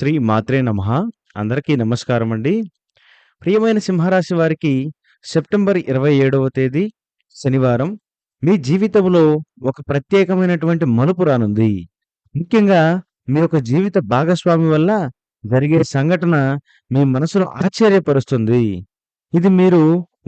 శ్రీ మాత్రే నమ అందరికీ నమస్కారం అండి ప్రియమైన సింహరాశి వారికి సెప్టెంబర్ 27వ తేదీ శనివారం మీ జీవితంలో ఒక ప్రత్యేకమైనటువంటి మలుపు రానుంది. ముఖ్యంగా మీ యొక్క జీవిత భాగస్వామి వల్ల జరిగే సంఘటన మీ మనసును ఆశ్చర్యపరుస్తుంది. ఇది మీరు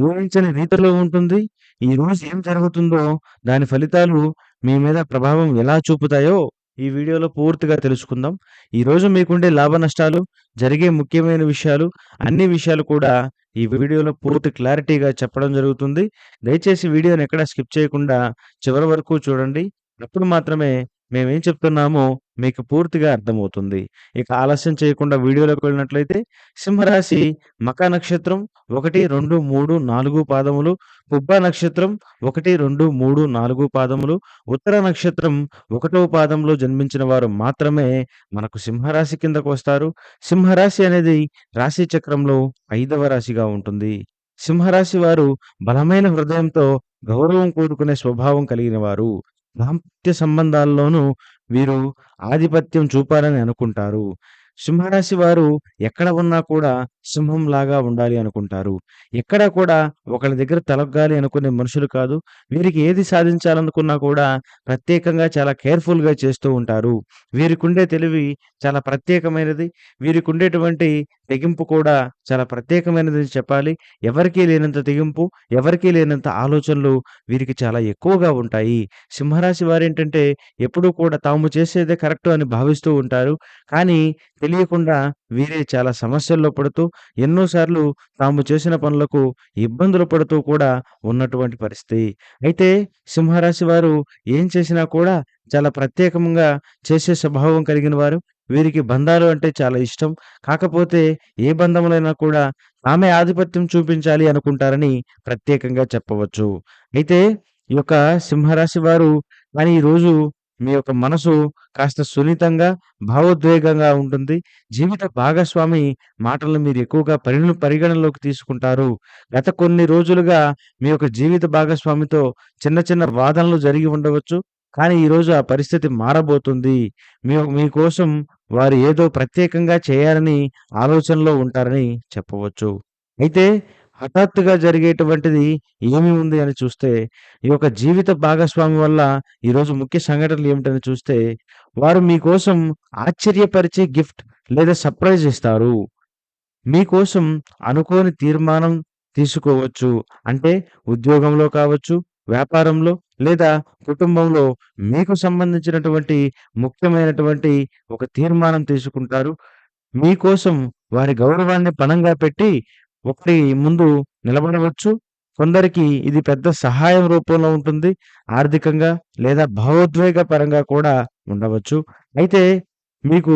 ఊహించని రీతిలో ఉంటుంది. ఈ రోజు ఏం జరుగుతుందో దాని ఫలితాలు మీ మీద ప్రభావం ఎలా చూపుతాయో ఈ వీడియోలో పూర్తిగా తెలుసుకుందాం. ఈరోజు మీకుండే లాభనష్టాలు, జరిగే ముఖ్యమైన విషయాలు, అన్ని విషయాలు కూడా ఈ వీడియోలో పూర్తి క్లారిటీగా చెప్పడం జరుగుతుంది. దయచేసి వీడియోని ఎక్కడా స్కిప్ చేయకుండా చివరి వరకు చూడండి. అప్పుడు మాత్రమే మేమేం చెప్తున్నామో మీకు పూర్తిగా అర్థమవుతుంది. ఇక ఆలస్యం చేయకుండా వీడియోలోకి వెళ్ళినట్లయితే సింహరాశి మకా నక్షత్రం 1, 2, 3, 4 పాదములు, పుబ్బ నక్షత్రం 1, 2, 3, 4 పాదములు, ఉత్తర నక్షత్రం ఒకటో పాదంలో జన్మించిన వారు మాత్రమే మనకు సింహరాశి కిందకు వస్తారు. సింహరాశి అనేది రాశి చక్రంలో ఐదవ రాశిగా ఉంటుంది. సింహరాశి వారు బలమైన హృదయంతో గౌరవం కోరుకునే స్వభావం కలిగిన వారు. దాంపత్య సంబంధాల్లోనూ వీరు ఆధిపత్యం చూపాలని అనుకుంటారు. సింహరాశి వారు ఎక్కడ ఉన్నా కూడా సింహంలాగా ఉండాలి అనుకుంటారు. ఎక్కడా కూడా ఒకళ్ళ దగ్గర తలగాలి అనుకునే మనుషులు కాదు. వీరికి ఏది సాధించాలనుకున్నా కూడా ప్రత్యేకంగా చాలా కేర్‌ఫుల్‌గా చేస్తూ ఉంటారు. వీరికుండే తెలివి చాలా ప్రత్యేకమైనది. వీరికుండేటువంటి తెగింపు కూడా చాలా ప్రత్యేకమైనది చెప్పాలి. ఎవరికీ లేనంత తెగింపు, ఎవరికీ లేనంత ఆలోచనలు వీరికి చాలా ఎక్కువగా ఉంటాయి. సింహరాశి వారేంటంటే ఎప్పుడూ కూడా తాము చేసేదే కరెక్టు అని భావిస్తూ ఉంటారు. కానీ తెలియకుండా వీరే చాలా సమస్యల్లో పడుతూ ఎన్నోసార్లు తాము చేసిన పనులకు ఇబ్బందులు పడుతూ కూడా ఉన్నటువంటి పరిస్థితి. అయితే సింహరాశి వారు ఏం చేసినా కూడా చాలా ప్రత్యేకంగా చేసే స్వభావం కలిగిన వారు. వీరికి బంధాలు అంటే చాలా ఇష్టం. కాకపోతే ఏ బంధములైనా కూడా తామే ఆధిపత్యం చూపించాలి అనుకుంటారని ప్రత్యేకంగా చెప్పవచ్చు. అయితే ఈ యొక్క సింహరాశి వారు కానీ ఈరోజు మీ యొక్క మనసు కాస్త సున్నితంగా, భావోద్వేగంగా ఉంటుంది. జీవిత భాగస్వామి మాటలను మీరు ఎక్కువగా పరిణ పరిగణనలోకి తీసుకుంటారు. గత కొన్ని రోజులుగా మీ యొక్క జీవిత భాగస్వామితో చిన్న చిన్న వాదనలు జరిగి ఉండవచ్చు. కానీ ఈరోజు ఆ పరిస్థితి మారబోతుంది. మీ మీకోసం వారు ఏదో ప్రత్యేకంగా చేయాలని ఆలోచనలో ఉంటారని చెప్పవచ్చు. అయితే హఠాత్తుగా జరిగేటువంటిది ఏమి ఉంది అని చూస్తే ఈ యొక్క జీవిత భాగస్వామి వల్ల ఈరోజు ముఖ్య సంఘటనలు ఏమిటని చూస్తే వారు మీకోసం ఆశ్చర్యపరిచే గిఫ్ట్ లేదా సర్ప్రైజ్ ఇస్తారు. మీకోసం అనుకోని తీర్మానం తీసుకోవచ్చు. అంటే ఉద్యోగంలో కావచ్చు, వ్యాపారంలో లేదా కుటుంబంలో మీకు సంబంధించినటువంటి ముఖ్యమైనటువంటి ఒక తీర్మానం తీసుకుంటారు. మీకోసం వారి గౌరవాన్ని పణంగా పెట్టి ఒకటి ముందు నిలబడవచ్చు. కొందరికి ఇది పెద్ద సహాయం రూపంలో ఉంటుంది. ఆర్థికంగా లేదా భావోద్వేగ పరంగా కూడా ఉండవచ్చు. అయితే మీకు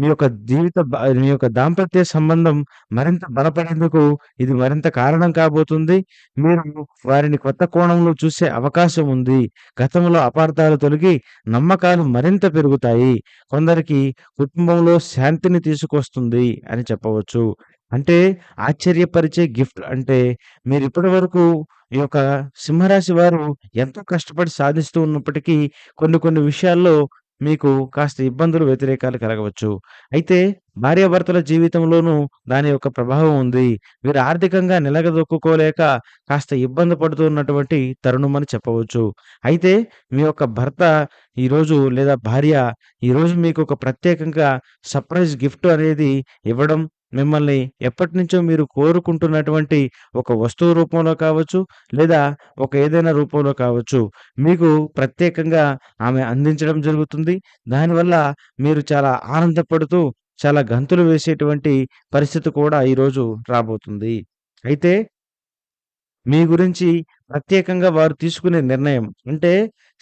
మీ యొక్క జీవిత మీ యొక్క దాంపత్య సంబంధం మరింత బలపడేందుకు ఇది మరింత కారణం కాబోతుంది. మీరు వారిని కొత్త కోణంలో చూసే అవకాశం ఉంది. గతంలో అపార్థాలు తొలగి నమ్మకాలు మరింత పెరుగుతాయి. కొందరికి కుటుంబంలో శాంతిని తీసుకొస్తుంది అని చెప్పవచ్చు. అంటే ఆశ్చర్యపరిచే గిఫ్ట్ అంటే మీరు ఇప్పటి వరకు ఈ యొక్క సింహరాశి వారు ఎంతో కష్టపడి సాధిస్తూ ఉన్నప్పటికీ కొన్ని కొన్ని విషయాల్లో మీకు కాస్త ఇబ్బందులు, వ్యతిరేకాలు కలగవచ్చు. అయితే భార్యాభర్తల జీవితంలోనూ దాని యొక్క ప్రభావం ఉంది. వీరు ఆర్థికంగా నిలదొక్కుకోలేక కాస్త ఇబ్బంది పడుతున్నటువంటి తరుణమని చెప్పవచ్చు. అయితే మీ యొక్క భర్త ఈరోజు లేదా భార్య ఈరోజు మీకు ఒక ప్రత్యేకంగా సర్ప్రైజ్ గిఫ్ట్ అనేది ఇవ్వడం, మిమ్మల్ని ఎప్పటినుంచో మీరు కోరుకుంటున్నటువంటి ఒక వస్తువు రూపంలో కావచ్చు, లేదా ఒక ఏదైనా రూపంలో కావచ్చు. మీకు ప్రత్యేకంగా ఆమె అందించడం జరుగుతుంది. దానివల్ల మీరు చాలా ఆనందపడుతూ చాలా గంతులు వేసేటువంటి పరిస్థితి కూడా ఈరోజు రాబోతుంది. అయితే మీ గురించి ప్రత్యేకంగా వారు తీసుకునే నిర్ణయం అంటే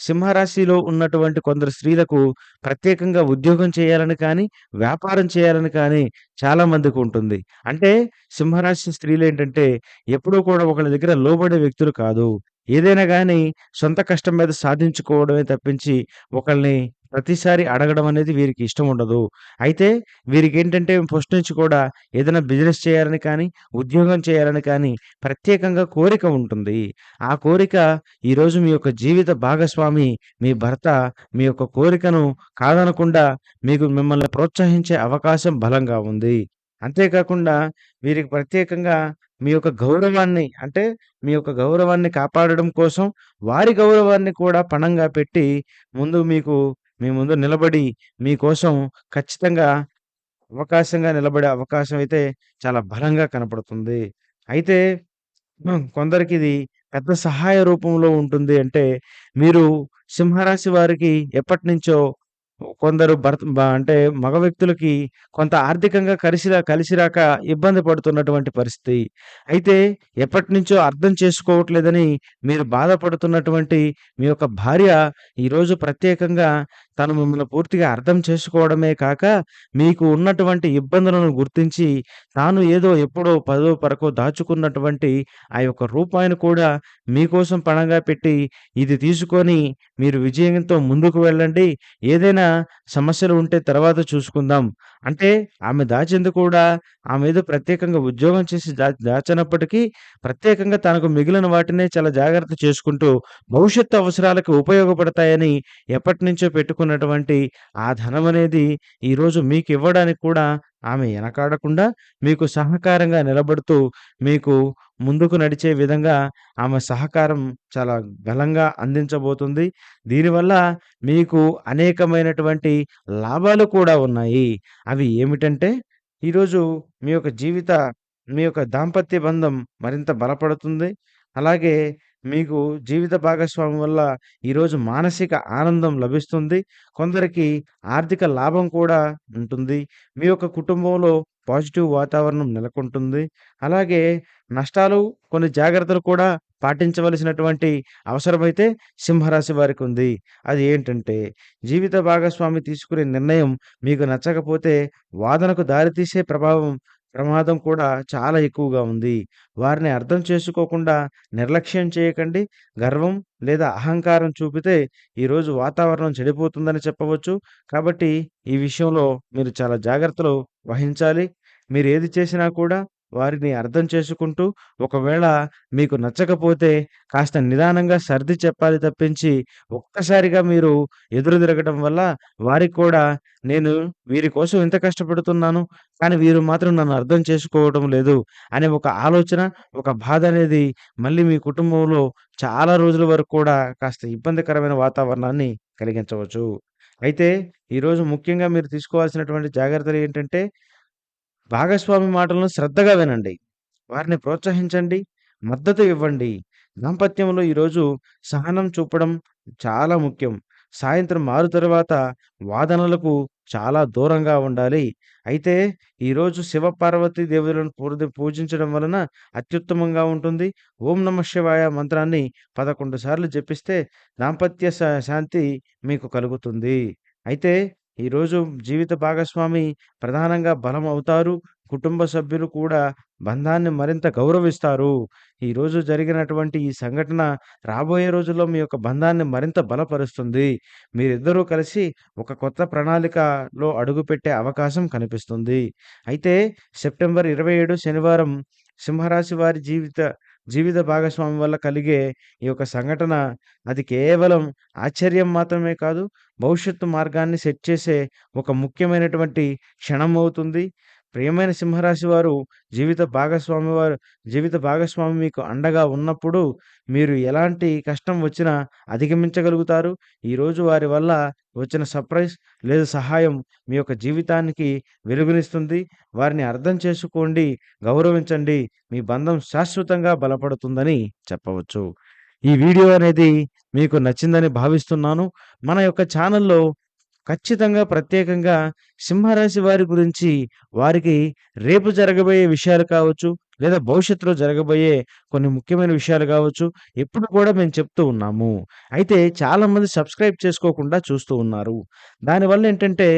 సింహరాశిలో ఉన్నటువంటి కొందరు స్త్రీలకు ప్రత్యేకంగా ఉద్యోగం చేయాలని కానీ, వ్యాపారం చేయాలని కానీ చాలా మందికి ఉంటుంది. అంటే సింహరాశి స్త్రీలేంటంటే ఎప్పుడూ కూడా ఒకళ్ళ దగ్గర లోబడే వ్యక్తులు కాదు. ఏదైనా గాని సొంత కష్టం మీద సాధించుకోవడమే తప్పించి ఒకళ్ళని ప్రతిసారి అడగడం అనేది వీరికి ఇష్టం ఉండదు. అయితే వీరికేంటంటే ఫస్ట్ నుంచి కూడా ఏదైనా బిజినెస్ చేయాలని కానీ, ఉద్యోగం చేయాలని కానీ ప్రత్యేకంగా కోరిక ఉంటుంది. ఆ కోరిక ఈరోజు మీ యొక్క జీవిత భాగస్వామి మీ భర్త మీ యొక్క కోరికను కాదనకుండా మీకు మిమ్మల్ని ప్రోత్సహించే అవకాశం బలంగా ఉంది. అంతేకాకుండా వీరికి ప్రత్యేకంగా మీ యొక్క గౌరవాన్ని అంటే మీ యొక్క గౌరవాన్ని కాపాడడం కోసం వారి గౌరవాన్ని కూడా పణంగా పెట్టి ముందు మీకు మీ ముందు నిలబడి మీకోసం ఖచ్చితంగా అవకాశంగా నిలబడే అవకాశం అయితే చాలా బలంగా కనపడుతుంది. అయితే కొందరికి ఇది పెద్ద సహాయ రూపంలో ఉంటుంది అంటే మీరు సింహరాశి వారికి ఎప్పటినుంచో కొందరు భర్త అంటే మగ వ్యక్తులకి కొంత ఆర్థికంగా కలిసిరా కలిసి రాక ఇబ్బంది పడుతున్నటువంటి పరిస్థితి. అయితే ఎప్పటినుంచో అర్థం చేసుకోవట్లేదని మీరు బాధపడుతున్నటువంటి మీ యొక్క భార్య ఈరోజు ప్రత్యేకంగా తను మిమ్మల్ని పూర్తిగా అర్థం చేసుకోవడమే కాక మీకు ఉన్నటువంటి ఇబ్బందులను గుర్తించి తాను ఏదో ఎప్పుడో పదో పరకో దాచుకున్నటువంటి ఆ యొక్క రూపాయిని కూడా మీకోసం పణంగా పెట్టి ఇది తీసుకొని మీరు విజయంతో ముందుకు వెళ్ళండి. ఏదైనా సమస్యలు ఉంటే తర్వాత చూసుకుందాం. అంటే ఆమె దాచింది కూడా ఆమె మీద ప్రత్యేకంగా ఉద్యోగం చేసి దా దాచనప్పటికీ ప్రత్యేకంగా తనకు మిగిలిన వాటినే చాలా జాగ్రత్త చేసుకుంటూ భవిష్యత్తు అవసరాలకు ఉపయోగపడతాయని ఎప్పటినుంచో పెట్టుకున్నటువంటి ఆ ధనం అనేది ఈరోజు మీకు ఇవ్వడానికి కూడా ఆమె వెనకాడకుండా మీకు సహకారంగా నిలబడుతూ మీకు ముందుకు నడిచే విధంగా ఆమె సహకారం చాలా బలంగా అందించబోతుంది. దీనివల్ల మీకు అనేకమైనటువంటి లాభాలు కూడా ఉన్నాయి. అవి ఏమిటంటే ఈరోజు మీ యొక్క జీవిత మీ యొక్క దాంపత్య బంధం మరింత బలపడుతుంది. అలాగే మీకు జీవిత భాగస్వామి వల్ల ఈరోజు మానసిక ఆనందం లభిస్తుంది. కొందరికి ఆర్థిక లాభం కూడా ఉంటుంది. మీ యొక్క కుటుంబంలో పాజిటివ్ వాతావరణం నెలకొంటుంది. అలాగే నష్టాలు కొన్ని జాగ్రత్తలు కూడా పాటించవలసినటువంటి అవసరమైతే సింహరాశి వారికి ఉంది అది ఏంటంటే జీవిత భాగస్వామి తీసుకునే నిర్ణయం మీకు నచ్చకపోతే వాదనకు దారితీసే ప్రభావం ప్రమాదం కూడా చాలా ఎక్కువగా ఉంది. వారిని అర్థం చేసుకోకుండా నిర్లక్ష్యం చేయకండి. గర్వం లేదా అహంకారం చూపితే ఈరోజు వాతావరణం చెడిపోతుందని చెప్పవచ్చు. కాబట్టి ఈ విషయంలో మీరు చాలా జాగ్రత్తలు వహించాలి. మీరు ఏది చేసినా కూడా వారిని అర్థం చేసుకుంటూ ఒకవేళ మీకు నచ్చకపోతే కాస్త నిదానంగా సర్ది చెప్పాలి తప్పించి ఒక్కసారిగా మీరు ఎదురు తిరగడం వల్ల వారికి కూడా నేను వీరి కోసం ఇంత కష్టపడుతున్నాను. కానీ వీరు మాత్రం నన్ను అర్థం చేసుకోవడం లేదు అనే ఒక ఆలోచన, ఒక బాధ అనేది మళ్ళీ మీ కుటుంబంలో చాలా రోజుల వరకు కూడా కాస్త ఇబ్బందికరమైన వాతావరణాన్ని కలిగించవచ్చు. అయితే ఈరోజు ముఖ్యంగా మీరు తీసుకోవాల్సినటువంటి జాగ్రత్తలు ఏంటంటే భాగస్వామి మాటలను శ్రద్ధగా వినండి. వారిని ప్రోత్సహించండి. మద్దతు ఇవ్వండి. దాంపత్యంలో ఈరోజు సహనం చూపడం చాలా ముఖ్యం. సాయంత్రం ఆరు తర్వాత వాదనలకు చాలా దూరంగా ఉండాలి. అయితే ఈరోజు శివపార్వతి దేవులను పూర్ది పూజించడం వలన అత్యుత్తమంగా ఉంటుంది. ఓం నమ శివాయ మంత్రాన్ని 11 సార్లు జపిస్తే దాంపత్య శా శాంతి మీకు కలుగుతుంది. అయితే ఈరోజు జీవిత భాగస్వామి ప్రధానంగా బలం అవుతారు. కుటుంబ సభ్యులు కూడా బంధాన్ని మరింత గౌరవిస్తారు. ఈరోజు జరిగినటువంటి ఈ సంఘటన రాబోయే రోజుల్లో మీ యొక్క బంధాన్ని మరింత బలపరుస్తుంది. మీరిద్దరూ కలిసి ఒక కొత్త ప్రణాళికలో అడుగుపెట్టే అవకాశం కనిపిస్తుంది. అయితే సెప్టెంబర్ 27 శనివారం సింహరాశి వారి జీవిత జీవిత భాగస్వామి వల్ల కలిగే ఈ యొక్క సంఘటన అది కేవలం ఆశ్చర్యం మాత్రమే కాదు, భవిష్యత్తు మార్గాన్ని సెట్ చేసే ఒక ముఖ్యమైనటువంటి క్షణం అవుతుంది. ప్రియమైన సింహరాశి వారు జీవిత భాగస్వామి వారు జీవిత భాగస్వామి మీకు అండగా ఉన్నప్పుడు మీరు ఎలాంటి కష్టం వచ్చినా అధిగమించగలుగుతారు. ఈరోజు వారి వల్ల వచ్చిన సర్ప్రైజ్ లేదా సహాయం మీ యొక్క జీవితానికి వెలుగునిస్తుంది. వారిని అర్థం చేసుకోండి, గౌరవించండి. మీ బంధం శాశ్వతంగా బలపడుతుందని చెప్పవచ్చు. ఈ వీడియో అనేది మీకు నచ్చిందని భావిస్తున్నాను. మన యొక్క ఛానల్లో ఖచ్చితంగా ప్రత్యేకంగా సింహరాశి వారి గురించి వారికి రేపు జరగబోయే విషయాలు కావచ్చు, లేదా భవిష్యత్తులో జరగబోయే కొన్ని ముఖ్యమైన విషయాలు కావచ్చు, ఎప్పుడు కూడా మేము చెప్తూ ఉన్నాము. అయితే చాలామంది సబ్స్క్రైబ్ చేసుకోకుండా చూస్తూ ఉన్నారు. దానివల్ల ఏంటంటే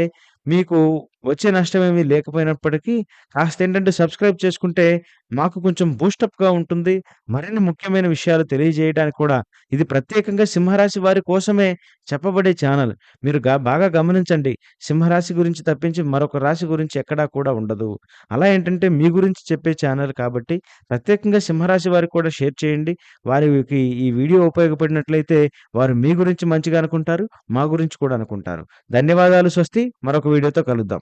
మీకు వచ్చే నష్టమేమీ లేకపోయినప్పటికీ కాస్త ఏంటంటే సబ్స్క్రైబ్ చేసుకుంటే మాకు కొంచెం బూస్టప్‌గా ఉంటుంది. మరిన్ని ముఖ్యమైన విషయాలు తెలియజేయడానికి కూడా ఇది ప్రత్యేకంగా సింహరాశి వారి కోసమే చెప్పబడే ఛానల్. మీరు బాగా గమనించండి. సింహరాశి గురించి తప్పించి మరొక రాశి గురించి ఎక్కడా కూడా ఉండదు. అలా ఏంటంటే మీ గురించి చెప్పే ఛానల్ కాబట్టి ప్రత్యేకంగా సింహరాశి వారికి కూడా షేర్ చేయండి. వారికి ఈ వీడియో ఉపయోగపడినట్లయితే వారు మీ గురించి మంచిగా అనుకుంటారు. మా గురించి కూడా అనుకుంటారు. ధన్యవాదాలు స్వస్తి. మరొక వీడియోతో కలుద్దాం.